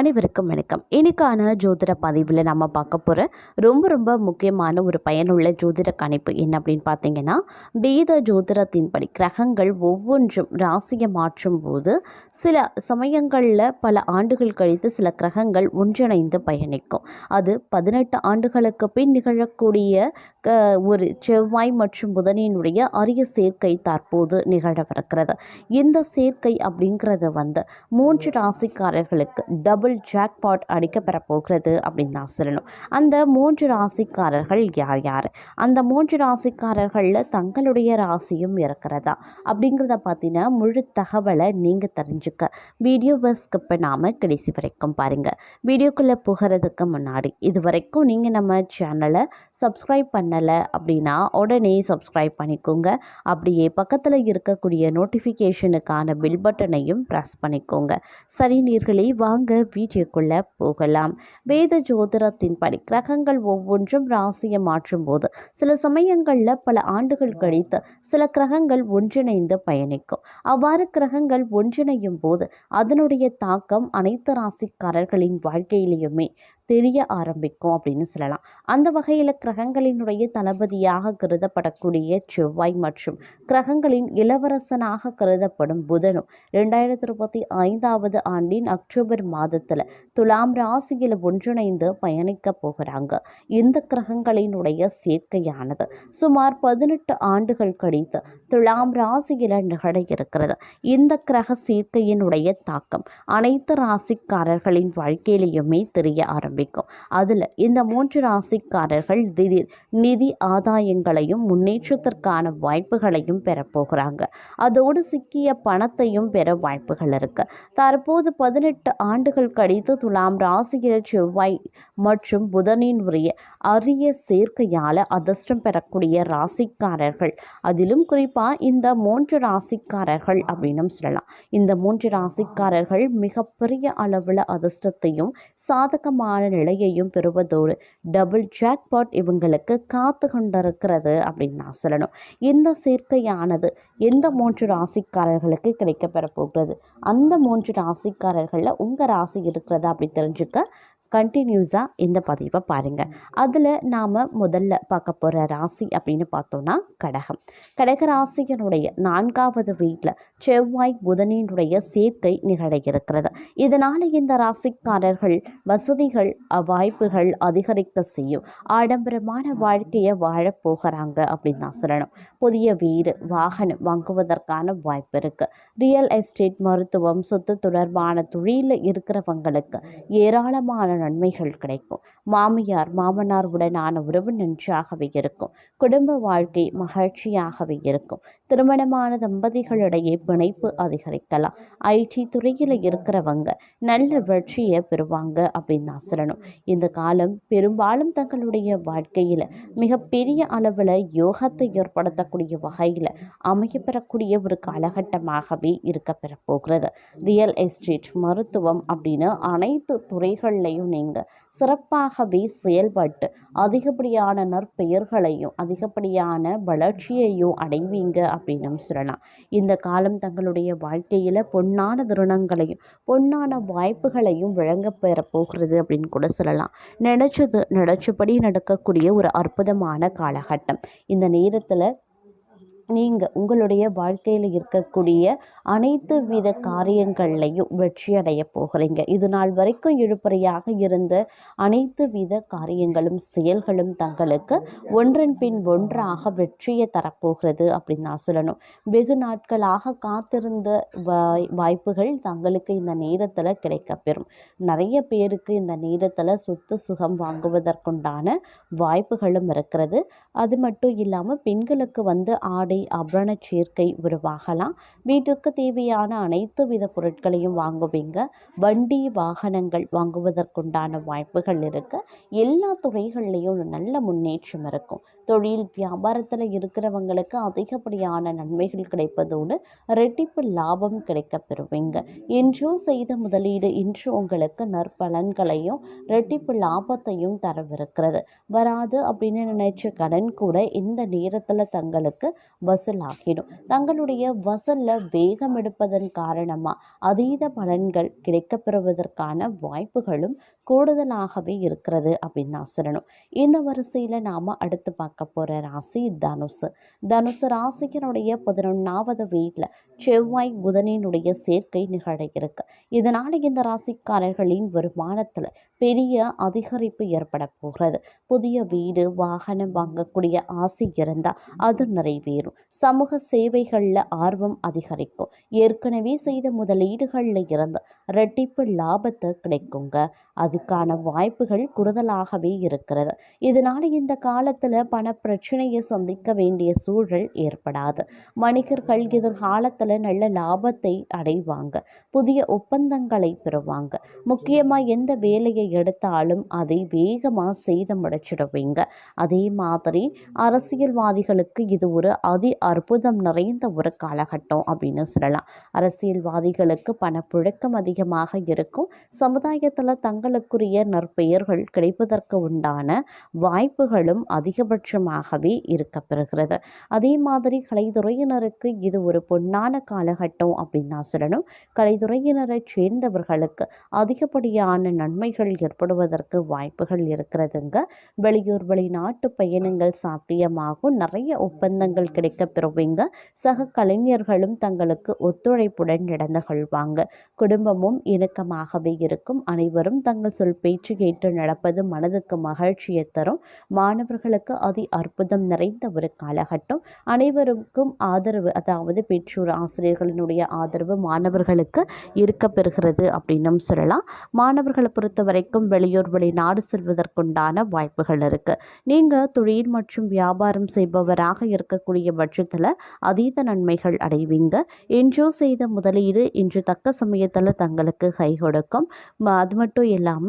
அனைவருக்கும் வணக்கம். இன்னைக்கான ஜோதிட பதிவில் நம்ம பார்க்க போகிற ரொம்ப ரொம்ப முக்கியமான ஒரு பயனுள்ள ஜோதிட கணிப்பு என்ன அப்படின்னு பார்த்தீங்கன்னா வேத ஜோதிடத்தின்படி கிரகங்கள் ஒவ்வொன்றும் ராசியை மாற்றும் போது சில சமயங்களில் பல ஆண்டுகள் கழித்து சில கிரகங்கள் ஒன்றிணைந்து பயணிக்கும். அது பதினெட்டு ஆண்டுகளுக்கு பின் நிகழக்கூடிய க ஒரு செவ்வாய் மற்றும் புதனினுடைய அரிய சேர்க்கை தற்போது நிகழவிருக்கிறது. இந்த சேர்க்கை அப்படிங்கிறது வந்து மூன்று ராசிக்காரர்களுக்கு டபுள் ஜாக்பாட் அடிக்கப்பெற போகிறது அப்படின்னு தான் சொல்லணும். அந்த மூன்று ராசிக்காரர்கள் யார் யார்? அந்த மூன்று ராசிக்காரர்களில் தங்களுடைய ராசியும் இருக்கிறதா? அப்படிங்கிறத பார்த்தீங்கன்னா முழு தகவலை நீங்கள் தெரிஞ்சுக்க. வீடியோவை ஸ்கிப் பண்ணாமல் கடைசி வரைக்கும் பாருங்கள் வீடியோக்குள்ளே போகிறதுக்கு முன்னாடி இது வரைக்கும் நீங்கள் நம்ம சேனலை சப்ஸ்கிரைப் பண்ணலை அப்படின்னா உடனே சப்ஸ்கிரைப் பண்ணிக்கோங்க. அப்படியே பக்கத்தில் இருக்கக்கூடிய நோட்டிஃபிகேஷனுக்கான பில் பட்டனையும் ப்ரெஸ் பண்ணிக்கோங்க. சரி நீர்களே வாங்க வீடியோக்குள்ளே போகலாம். வேத ஜோதிடத்தின்படி கிரகங்கள் ஒவ்வொன்றும் ராசியை மாற்றும் போது சில சமயங்களில் பல ஆண்டுகள் கழித்து சில கிரகங்கள் ஒன்றிணைந்து பயணிக்கும். அவ்வாறு கிரகங்கள் ஒன்றிணையும் போது அதனுடைய தாக்கம் அனைத்து ராசிக்காரர்களின் வாழ்க்கையிலையுமே தெரிய ஆரம்பிக்கும் அப்படின்னு சொல்லலாம். அந்த வகையில் கிரகங்களினுடைய தளபதியாக கருதப்படக்கூடிய செவ்வாய் மற்றும் கிரகங்களின் இளவரசனாக கருதப்படும் புதனும் ரெண்டாயிரத்தி இருபத்தி ஐந்தாவது ஆண்டின் அக்டோபர் மாதத்தில் துலாம் ராசியில் ஒன்றிணைந்து பயணிக்க போகிறாங்க. இந்த கிரகங்களினுடைய சேர்க்கையானது சுமார் பதினெட்டு ஆண்டுகள் கழித்து துலாம் ராசியில் நிகழ இருக்கிறது. இந்த கிரக சேர்க்கையினுடைய தாக்கம் அனைத்து ராசிக்காரர்களின் வாழ்க்கையிலையுமே தெரிய ஆரம்பிக்கும். ஆரம்பிக்கும். அதில் இந்த மூன்று ராசிக்காரர்கள் திடீர் நிதி ஆதாயங்களையும் முன்னேற்றத்திற்கான வாய்ப்புகளையும் பெறப்போகிறாங்க அதோடு சிக்கிய பணத்தையும் பெற வாய்ப்புகள் இருக்கு. தற்போது பதினெட்டு ஆண்டுகள் கழித்து துலாம் ராசியில் செவ்வாய் மற்றும் புதனின் உரிய அரிய சேர்க்கையால் அதிர்ஷ்டம் பெறக்கூடிய ராசிக்காரர்கள். அதிலும் குறிப்பாக இந்த மூன்று ராசிக்காரர்கள் அப்படின்னு சொல்லலாம். இந்த மூன்று ராசிக்காரர்கள் மிகப்பெரிய அளவில் அதிர்ஷ்டத்தையும் சாதகமான நிலையையும் பெறுவதோடு டபுள் ஜாக்பாட் இவங்களுக்கு காத்து கொண்டிருக்கிறது அப்படின்னு நான் சொல்லணும். இந்த சேர்க்கையானது எந்த மூன்று ராசிக்காரர்களுக்கு கிடைக்கப்பெற போகிறது? அந்த மூன்று ராசிக்காரர்களில் உங்கள் ராசி இருக்கிறதா அப்படி தெரிஞ்சுக்க கண்டினியூஸாக இந்த பதிவை பாருங்கள் அதில் நாம் முதல்ல பார்க்க போகிற ராசி அப்படின்னு பார்த்தோன்னா கடகம். கடக ராசியினுடைய நான்காவது வீட்டில் செவ்வாய் புதனினுடைய சேர்க்கை நிகழ இருக்கிறது. இதனால் இந்த ராசிக்காரர்கள் வசதிகள் வாய்ப்புகள் அதிகரிக்க செய்யும். ஆடம்பரமான வாழ்க்கையை வாழப்போகிறாங்க அப்படின்னு தான் சொல்லணும். புதிய வீடு வாகனம் வாங்குவதற்கான வாய்ப்பு இருக்குது ரியல் எஸ்டேட் மருத்துவம் சொத்து தொடர்பான தொழிலில் இருக்கிறவங்களுக்கு ஏராளமான நன்மைகள் கிடைக்கும். மாமியார் மாமனார் உடனான உறவு நன்றாகவே இருக்கும். குடும்ப வாழ்க்கை மகிழ்ச்சியாகவே இருக்கும். திருமணமான தம்பதிகளிடையே பிணைப்பு அதிகரிக்கலாம். ஐடி துறையில் இருக்கிறவங்க நல்ல வெற்றியை பெறுவாங்க அப்படின்னு தான் சொல்லணும் இந்த காலம் பெரும்பாலும் தங்களுடைய வாழ்க்கையில் மிகப்பெரிய அளவில் யோகத்தை ஏற்படுத்தக்கூடிய வகையில் அமையப்பெறக்கூடிய ஒரு காலகட்டமாகவே இருக்க பெறப்போகிறது ரியல் எஸ்டேட் மருத்துவம் அப்படின்னு அனைத்து துறைகள்லையும் நீங்கள் சிறப்பாகவே செயல்பட்டு அதிகப்படியான நற்பெயர்களையும் அதிகப்படியான வளர்ச்சியையும் அடைவீங்க அப்படின்னு சொல்லலாம். இந்த காலம் தங்களுடைய வாழ்க்கையில் பொன்னான தருணங்களையும் பொன்னான வாய்ப்புகளையும் வழங்க பெற போகிறது அப்படின்னு கூட சொல்லலாம். நினச்சது நினச்சபடி நடக்கக்கூடிய ஒரு அற்புதமான காலகட்டம். இந்த நேரத்தில் நீங்கள் உங்களுடைய வாழ்க்கையில் இருக்கக்கூடிய அனைத்து வித காரியங்கள்லையும் வெற்றி அடைய போகிறீங்க. இது நாள் வரைக்கும் இழுப்பறையாக இருந்த அனைத்து வித காரியங்களும் செயல்களும் தங்களுக்கு ஒன்றன் பின் ஒன்றாக வெற்றியை தரப்போகிறது அப்படின்னு நான் சொல்லணும். வெகு நாட்களாக காத்திருந்த வாய் வாய்ப்புகள் தங்களுக்கு இந்த நேரத்தில் கிடைக்கப்பெறும். நிறைய பேருக்கு இந்த நேரத்தில் சொத்து சுகம் வாங்குவதற்குண்டான வாய்ப்புகளும் இருக்கிறது. அது மட்டும் இல்லாமல் பெண்களுக்கு வந்து ஆடை ஆபரண சேர்க்கை உருவாகலாம். வீட்டிற்கு தேவையான அனைத்து வித பொருட்களையும் வாங்குவீங்க. வண்டி வாகனங்கள் வாங்குவதற்குண்டான வாய்ப்புகள் இருக்கு. எல்லா துறைகள்லையும் நல்ல முன்னேற்றம் இருக்கும். தொழில் வியாபாரத்தில் இருக்கிறவங்களுக்கு அதிகப்படியான நன்மைகள் கிடைப்பதோடு ரெட்டிப்பு லாபம் கிடைக்க பெறுவீங்க. என்றோ செய்த முதலீடு இன்று உங்களுக்கு நற்பலன்களையும் ரெட்டிப்பு லாபத்தையும் தரவிருக்கிறது. வராது அப்படின்னு நினைச்ச கடன் கூட இந்த நேரத்தில் தங்களுக்கு வசூலாகிடும். தங்களுடைய வசூலில் வேகம் எடுப்பதன் காரணமாக அதீத பலன்கள் கிடைக்கப்பெறுவதற்கான வாய்ப்புகளும் கூடுதலாகவே இருக்கிறது அப்படின்னு தான் சொல்லணும். இந்த வரிசையில் நாம் அடுத்து பார்க்க போகிற ராசி தனுசு. தனுசு ராசிகனுடைய பதினொன்றாவது வீட்டில் செவ்வாய் புதனினுடைய சேர்க்கை நிகழ இருக்கு. இதனால் இந்த ராசிக்காரர்களின் வருமானத்தில் பெரிய அதிகரிப்பு ஏற்பட போகிறது. புதிய வீடு வாகனம் வாங்கக்கூடிய ஆசை இருந்தால் அது நிறைவேறும். சமூக சேவைகளில் ஆர்வம் அதிகரிக்கும். ஏற்கனவே செய்த முதலீடுகளில் இருந்து ரெட்டிப்பு லாபத்தை கிடைக்குங்க. அது அதுக்கான வாய்ப்புகள் கூடுதலாகவே இருக்கிறது. இதனால் இந்த காலத்தில் பண பிரச்சனையை சந்திக்க வேண்டிய சூழல் ஏற்படாது. வணிகர்கள் எதிர்காலத்தில் நல்ல லாபத்தை அடைவாங்க. புதிய ஒப்பந்தங்களை பெறுவாங்க. முக்கியமாக எந்த வேலையை எடுத்தாலும் அதை வேகமாக செய்து முடிச்சிடுவீங்க அதே மாதிரி அரசியல்வாதிகளுக்கு இது ஒரு அதி அற்புதம் நிறைந்த ஒரு காலகட்டம் அப்படின்னு சொல்லலாம். அரசியல்வாதிகளுக்கு பணப்புழக்கம் அதிகமாக இருக்கும். சமுதாயத்தில் தங்களுக்கு தங்களுக்குரிய நற்பெயர்கள் கிடைப்பதற்கு உண்டான வாய்ப்புகளும் அதிகபட்சமாகவே இருக்கப்பெறுகிறது. அதே மாதிரி கலைத்துறையினருக்கு இது ஒரு பொன்னான காலகட்டம் அப்படின்னு தான் சொல்லணும். கலைத்துறையினரை சேர்ந்தவர்களுக்கு அதிகப்படியான நன்மைகள் ஏற்படுவதற்கு வாய்ப்புகள் இருக்கிறதுங்க. வெளியூர் வெளிநாட்டு பயணங்கள் சாத்தியமாகும். நிறைய ஒப்பந்தங்கள் கிடைக்க பெறுவீங்க. சக கலைஞர்களும் தங்களுக்கு ஒத்துழைப்புடன் நடந்து கொள்வாங்க. குடும்பமும் இணக்கமாகவே இருக்கும். அனைவரும் தங்கள் சொல் பேச்சு கேட்டு நடப்பது மனதுக்கு மகிழ்ச்சியை தரும். மாணவர்களுக்கு அதி அற்புதம் நிறைந்த ஒரு காலகட்டம். அனைவருக்கும் ஆதரவு அதாவது பெற்றோர் ஆசிரியர்களினுடைய ஆதரவு மாணவர்களுக்கு இருக்க பெறுகிறது அப்படின்னும் சொல்லலாம். மாணவர்களை பொறுத்த வரைக்கும் வெளியூர் வெளிநாடு செல்வதற்குண்டான வாய்ப்புகள் இருக்கு. நீங்கள் தொழில் மற்றும் வியாபாரம் செய்பவராக இருக்கக்கூடிய பட்சத்தில் அதீத நன்மைகள் அடைவீங்க. இன்றோ செய்த முதலீடு இன்று தக்க சமயத்தில் தங்களுக்கு கை கொடுக்கும். அது மட்டும் இல்லாமல்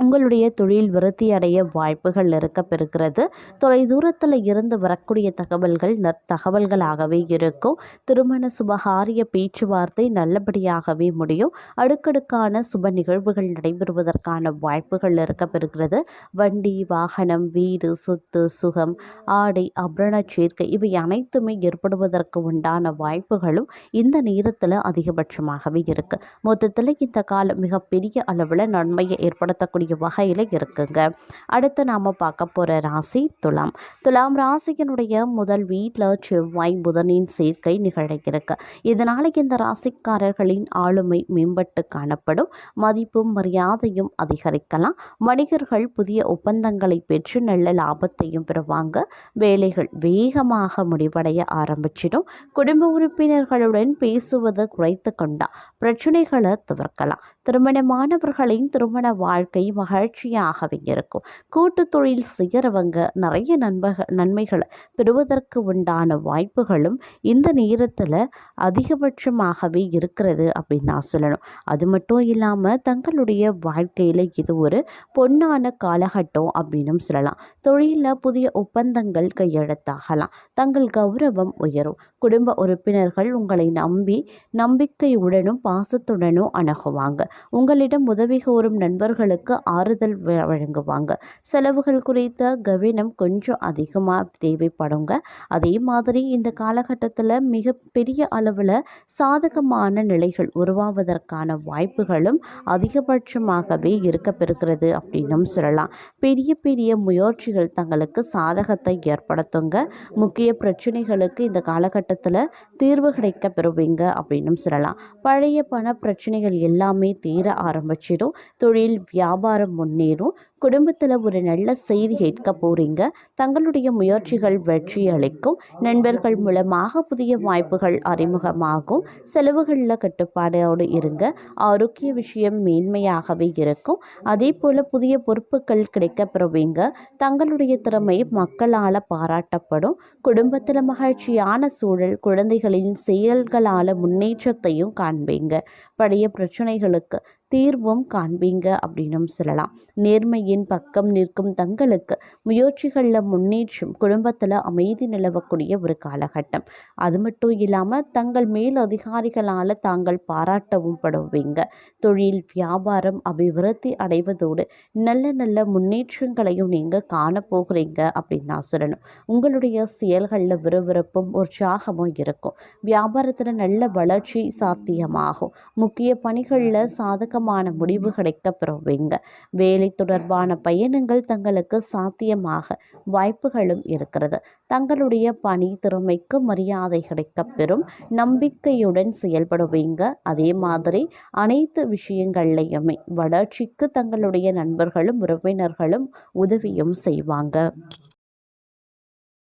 உங்களுடைய தொழில் விருத்தி அடைய வாய்ப்புகள் இருக்க பெறுகிறது தொலைதூரத்தில் இருந்து வரக்கூடிய தகவல்கள் நற்தகவல்களாகவே இருக்கும். திருமண சுபகாரிய பேச்சுவார்த்தை நல்லபடியாகவே முடியும். அடுக்கடுக்கான சுப நிகழ்வுகள் நடைபெறுவதற்கான வாய்ப்புகள் இருக்க பெறுகிறது வண்டி வாகனம் வீடு சொத்து சுகம் ஆடை அபரண சேர்க்கை இவை அனைத்துமே ஏற்படுவதற்கு உண்டான வாய்ப்புகளும் இந்த நேரத்தில் அதிகபட்சமாகவே இருக்குது மொத்தத்தில் இந்த காலம் மிகப்பெரிய அளவில் நன்மையை ஏற்படுத்தக்கூடிய வகையில் இருக்குங்க. அடுத்து நாம் பார்க்க போகிற ராசி துலாம். துலாம் ராசியினுடைய முதல் வீட்டில் செவ்வாய் புதனின் சேர்க்கை நிகழ இருக்கு இதனால் இந்த ராசிக்காரர்களின் ஆளுமை மேம்பட்டு காணப்படும். மதிப்பும் மரியாதையும் அதிகரிக்கலாம். வணிகர்கள் புதிய ஒப்பந்தங்களை பெற்று நல்ல லாபத்தையும் பெறுவாங்க. வேலைகள் வேகமாக முடிவடைய ஆரம்பிச்சிடும். குடும்ப உறுப்பினர்களுடன் பேசுவதை குறைத்து கொண்டா பிரச்சனைகளை தவிர்க்கலாம். திருமணமானவர்களின் திருமண வாழ்க்கை மகிழ்ச்சியாகவே இருக்கும். கூட்டு தொழில் செய்கிறவங்க நிறைய நண்பக நன்மைகளை பெறுவதற்கு உண்டான வாய்ப்புகளும் இந்த நேரத்தில் அதிகபட்சமாகவே இருக்கிறது அப்படின்னு நான் சொல்லணும். அது மட்டும் இல்லாமல் தங்களுடைய வாழ்க்கையில் இது ஒரு பொன்னான காலகட்டம் அப்படின்னும் சொல்லலாம். தொழிலில் புதிய ஒப்பந்தங்கள் கையெழுத்தாகலாம். தங்கள் கௌரவம் உயரும். குடும்ப உறுப்பினர்கள் உங்களை நம்பி நம்பிக்கையுடனும் பாசத்துடனும் அணுகுவாங்க. உங்களிடம் உதவி கோரும் நண்பர்களுக்கு ஆறுதல் வ- வழங்குவாங்க. செலவுகள் குறித்த கவனம் கொஞ்சம் அதிகமாக தேவைப்படுங்க. அதே மாதிரி இந்த காலகட்டத்தில் மிகப்பெரிய அளவில் சாதகமான நிலைகள் உருவாவதற்கான வாய்ப்புகளும் அதிகபட்சமாகவே இருக்கப்பெறுகிறது அப்படின்னும் சொல்லலாம். பெரிய பெரிய முயற்சிகள் தங்களுக்கு சாதகத்தை ஏற்படுத்துங்க. முக்கிய பிரச்சனைகளுக்கு இந்த காலகட்டத்தில் தீர்வு கிடைக்க பெறுவீங்க அப்படின்னும் சொல்லலாம். பழைய பண பிரச்சனைகள் எல்லாமே தீர ஆரம்பிச்சிடும். தொழில் வியாபாரம் முன்னேறும். குடும்பத்தில் ஒரு நல்ல செய்தி கேட்க போகிறீங்க தங்களுடைய முயற்சிகள் வெற்றி அளிக்கும். நண்பர்கள் மூலமாக புதிய வாய்ப்புகள் அறிமுகமாகும். செலவுகளில் கட்டுப்பாடோடு இருங்க. ஆரோக்கிய விஷயம் மேன்மையாகவே இருக்கும். அதே போல் புதிய பொறுப்புகள் கிடைக்க பெறுவீங்க. தங்களுடைய திறமை மக்களால் பாராட்டப்படும். குடும்பத்தில் மகிழ்ச்சியான சூழல் குழந்தைகளின் செயல்களால் முன்னேற்றத்தையும் காண்பீங்க. பழைய பிரச்சனைகளுக்கு தீர்வும் காண்பீங்க அப்படின்னும் சொல்லலாம். நேர்மையை தாயின் பக்கம் நிற்கும் தங்களுக்கு முயற்சிகளில் முன்னேற்றம் குடும்பத்தில் அமைதி நிலவக்கூடிய ஒரு காலகட்டம். அது மட்டும் இல்லாமல் தங்கள் மேல் அதிகாரிகளால் தாங்கள் பாராட்டவும் படுவீங்க. தொழில் வியாபாரம் அபிவிருத்தி அடைவதோடு நல்ல நல்ல முன்னேற்றங்களையும் நீங்கள் காணப்போகிறீங்க அப்படின்னு நான் சொல்லணும். உங்களுடைய செயல்களில் விறுவிறுப்பும் உற்சாகமும் இருக்கும். வியாபாரத்தில் நல்ல வளர்ச்சி சாத்தியமாகும். முக்கிய பணிகளில் சாதகமான முடிவு கிடைக்க பெறுவீங்க. வேலை தொடர்பான பயணங்கள் தங்களுக்கு சாத்தியமாக வாய்ப்புகளும் இருக்கிறது. தங்களுடைய பணி திறமைக்கு மரியாதை கிடைக்கப் பெறும் நம்பிக்கையுடன் செயல்படுவீங்க. அதே மாதிரி அனைத்து விஷயங்கள்லையுமே வளர்ச்சிக்கு தங்களுடைய நண்பர்களும் உறவினர்களும் உதவியும் செய்வாங்க.